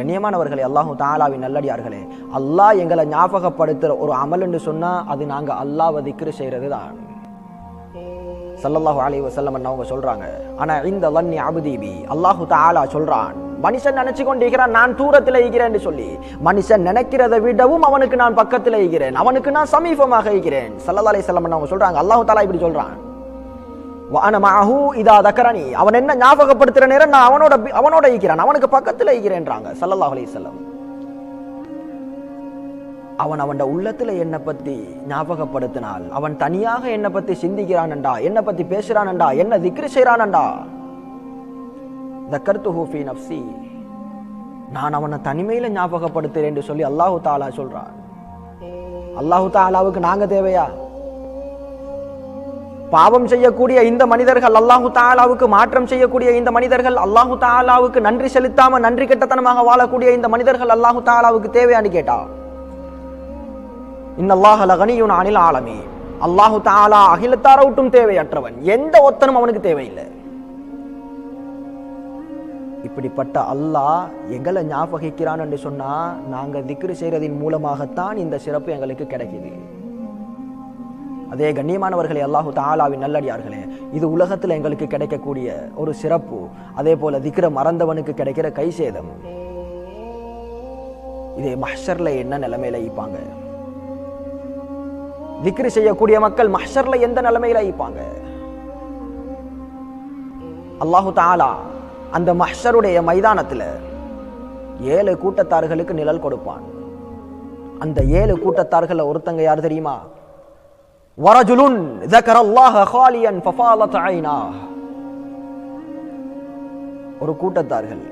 கண்ணியமானவர்களே அல்லாஹு தாலாவின் நல்லடியார்களே அல்லாஹ் எங்களை ஞாபகப்படுத்துகிற ஒரு அமல் என்று அது நாங்கள் அல்லாவை திக்ரு செய்கிறது தான் சல்லல்லாஹு அலைஹி வஸல்லம் அவங்க சொல்கிறாங்க ஆனால் இந்த லன்னி அபுதீபி அல்லாஹு தாலா சொல்கிறான் மனுஷன் நினைச்சு கொண்டிருக்கிறான் நான் தூரத்தில் இருக்கிறேன் சொல்லி மனுஷன் நினைக்கிறதை விடவும் அவனுக்கு நான் பக்கத்தில் இருக்கிறேன் அவனுக்கு நான் சமீபமாக இருக்கிறேன். சல்லல்லாஹு அலி செல்லம் அவங்க சொல்கிறாங்க அல்லாஹு தாலா இப்படி சொல்கிறான் வான இதா தக்கரணி அவன் என்ன ஞாபகப்படுத்துற நேரம்? நான் அவனோட அவனோட ஈக்கிறான் அவனுக்கு பக்கத்தில் ஈக்கிறேன்றாங்க சல்லல்லாஹ் அலி செல்லம் அவன் அவன் உள்ளத்துல என்னை பத்தி ஞாபகப்படுத்தினால் அவன் தனியாக என்னை பத்தி சிந்திக்கிறானண்டா? என்னை பத்தி பேசுறானண்டா? என்ன திக்ரி செய்றானண்டா? தக்கர்த்து ஹூஃபி நப்சி நான் அவனை தனிமையில ஞாபகப்படுத்துறேன் என்று சொல்லி அல்லாஹு தாலா சொல்றான். அல்லாஹு தாலாவுக்கு நாங்க தேவையா? பாவம் செய்யக்கூடிய இந்த மனிதர்கள் அல்லாஹு தாலாவுக்கு மாற்றம் செய்யக்கூடிய இந்த மனிதர்கள் அல்லாஹு தாலாவுக்கு நன்றி செலுத்தாம நன்றி கெட்டத்தனமாக வாழக்கூடிய இந்த மனிதர்கள் அல்லாஹு தாலாவுக்கு தேவையான்னு கேட்டா? இன்னல்லாஹ் லகனியுன் அனில் ஆலமி அல்லாஹு தாலா அகிலத்தார விட்டும் தேவையற்றவன். எந்த ஒத்தனும் அவனுக்கு தேவையில்லை. இப்படிப்பட்ட அல்லாஹ் எங்களை ஞாபகிக்கிறான் என்று சொன்னா நாங்க திக்ரு செய்யறதின் மூலமாகத்தான் இந்த சிறப்பு எங்களுக்கு கிடைக்குது. அதே கண்ணியமானவர்களே அல்லாஹு தாலாவின் நல்லடியார்களே இது உலகத்துல எங்களுக்கு கிடைக்கக்கூடிய ஒரு சிறப்பு. அதே போல திக்ர மறந்தவனுக்கு கிடைக்கிற கை சேதம் இதே மஹ்ஷர்ல என்ன நிலைமையில ஈப்பாங்க திக்ரி செய்யக்கூடிய மக்கள் மஹ்ஷர்ல எந்த நிலைமையில ஈப்பாங்க அல்லாஹு தாலா அந்த மஹ்ஷருடைய மைதானத்துல ஏழு கூட்டத்தார்களுக்கு நிழல் கொடுப்பான். அந்த ஏழு கூட்டத்தார்கள் ஒருத்தங்க யார் தெரியுமா? வரஜுலுன் ஜக்கரல்லாஹ ஹாலியன் ஃபஃபாலத் ஐனா ஒரு கூட்டத்தார்கள்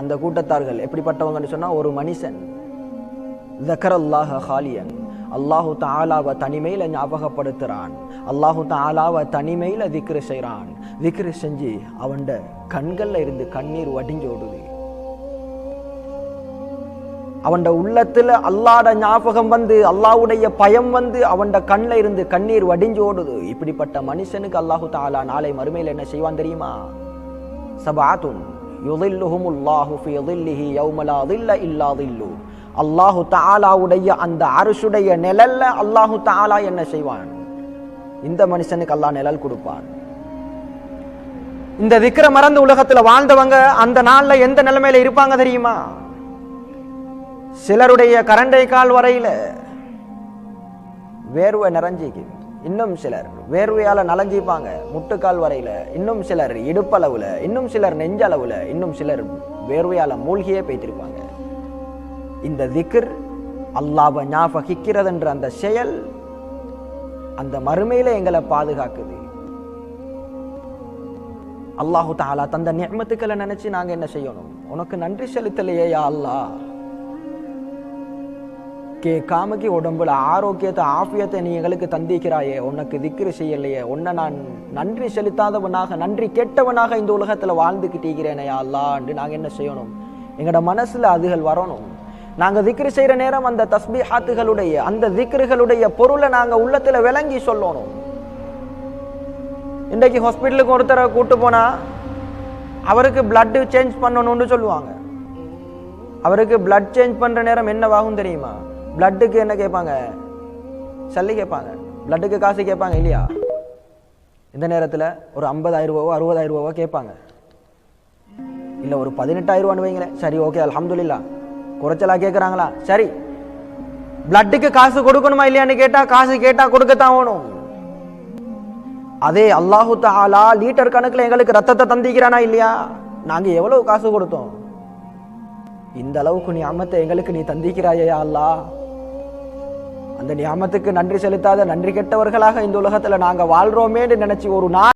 அந்த கூட்டத்தார்கள் எப்படிப்பட்டவங்கன்னு சொன்னால் ஒரு மனுஷன் ஜக்கரல்லாஹ ஹாலியன் அல்லாஹு தாலாவை தனிமையில் ஞாபகப்படுத்துகிறான் அல்லாஹு தாலாவை தனிமையில் திக்ரு செய்கிறான் திக்ரு செஞ்சு அவன்ட கண்களில் இருந்து கண்ணீர் வடிஞ்சோடுது அவன்ட உள்ளத்தில் அல்லாட ஞாபகம் வந்து அல்லாவுடைய பயம் வந்து அவன்ட கண்ணில் இருந்து கண்ணீர் வடிஞ்சு ஓடுது. இப்படிப்பட்ட மனுஷனுக்கு அல்லாஹு தாலா நாளை மறுமையில் என்ன செய்வான் தெரியுமா? சபாத்துன் அல்லாஹு தாலாவுடைய அந்த அரசுடைய நிழல்ல அல்லாஹு தாலா என்ன செய்வான்? இந்த மனுஷனுக்கு அல்லாஹ் நிழல் கொடுப்பான். இந்த திக்கிற மறந்து உலகத்தில் வாழ்ந்தவங்க அந்த நாளில் எந்த நிலைமையில இருப்பாங்க தெரியுமா? சிலருடைய கரண்டை கால் வரையில் வேர்வை நிறைஞ்சிக்கு இன்னும் சிலர் வேர்வையால் நலஞ்சிப்பாங்க முட்டுக்கால் வரையில். இன்னும் சிலர் இடுப்பளவில் இன்னும் சிலர் நெஞ்சளவில் இன்னும் சிலர் வேர்வையால் மூழ்கியே பெய்திருப்பாங்க இந்த திக்ர் அல்லாவை ஞாபகிக்கிறதுன்ற அந்த செயல் அந்த மறுமையில எங்களை பாதுகாக்குது. அல்லாஹு தாலா தந்த நியமத்துக்களை நினைச்சு நாங்கள் என்ன செய்யணும்? உனக்கு நன்றி செலுத்தலையே யா அல்லாஹ். கேட்காமக்கு உடம்புல ஆரோக்கியத்தை ஆஃபியத்தை நீ எங்களுக்கு தந்திக்கிறாயே உனக்கு திக்ரு செய்யலையே. உன்னை நான் நன்றி செலுத்தாதவனாக நன்றி கெட்டவனாக இந்த உலகத்தில் வாழ்ந்துக்கிட்டீங்கிறேனே அல்லாண்டு நாங்கள் என்ன செய்யணும்? எங்களோட மனசில் அதுகள் வரணும். நாங்கள் திக்ரு செய்கிற நேரம் அந்த தஸ்பீஹாத்துகளுடைய அந்த திக்ருகளுடைய பொருளை நாங்கள் உள்ளத்தில் விளங்கி சொல்லணும். இன்றைக்கு ஹாஸ்பிட்டலுக்கு ஒருத்தரை கூப்பிட்டு போனால் அவருக்கு பிளட்டு சேஞ்ச் பண்ணணும்னு சொல்லுவாங்க. அவருக்கு பிளட் சேஞ்ச் பண்ணுற நேரம் என்னவாகும் தெரியுமா? பிளட்டுக்கு என்ன கேட்பாங்க? சல்லி கேட்பாங்க. பிளட்டுக்கு காசு கேட்பாங்க இல்லையா? இந்த நேரத்தில் ஒரு ஐம்பதாயிரம் ரூபாவோ அறுபதாயிரம் ரூபாவோ கேட்பாங்க. இல்லை ஒரு பதினெட்டாயிரம் ரூபான்னு வைங்களேன். சரி ஓகே அலமதுல்லா குறைச்சலா கேட்குறாங்களா? சரி. பிளட்டுக்கு காசு கொடுக்கணுமா இல்லையான்னு கேட்டால் காசு கேட்டால் கொடுக்கத்தான் வேணும். அதே அல்லாஹு தாலா லீட்டர் கணக்கில் எங்களுக்கு ரத்தத்தை தந்திக்கிறானா இல்லையா? நாங்கள் எவ்வளவு காசு கொடுத்தோம்? இந்த அளவுக்கு நீ அம்மத்தை எங்களுக்கு நீ தந்திக்கிறாயா அல்லா அந்த நியாமத்துக்கு நன்றி செலுத்தாத நன்றி கெட்டவர்களாக இந்த உலகத்துல நாங்க வாழ்கிறோமேன்னு நினைச்சு ஒரு நாள்